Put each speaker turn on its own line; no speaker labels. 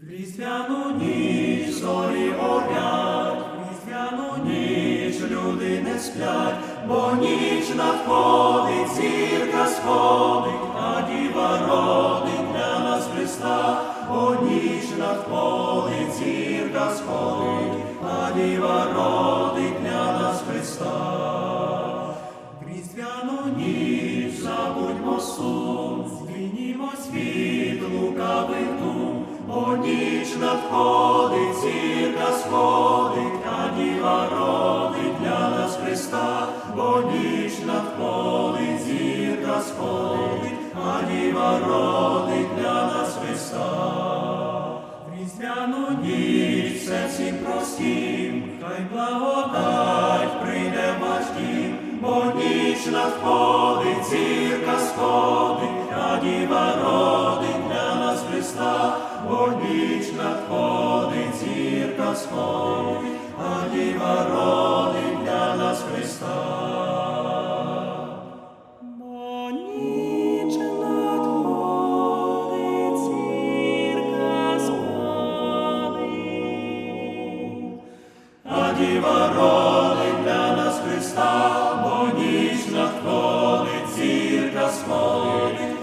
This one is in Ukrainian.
В ніч зорі горять, в ніч люди не сплять, бо ніч надходить, зірка сходить, а діва родить для нас Христа, бо ніч надходить, зірка сходить, а діва родить для нас Христа. В різдвяну ніч забудьмо сум, надходить, зірка сходить, а діва родить для нас Христа, бо ніч надходить, зірка сходить, а діва родить для нас Христа. Різдвяну ніч все всім простім, хай благодать прийде в ваш дім, бо ніч надходить, зірка сходить, Христа, бо ніч надходить, зірка сходить, а діва родить для нас Христа. А діва родить для нас Христа, бо ніч надходить, зірка сходить,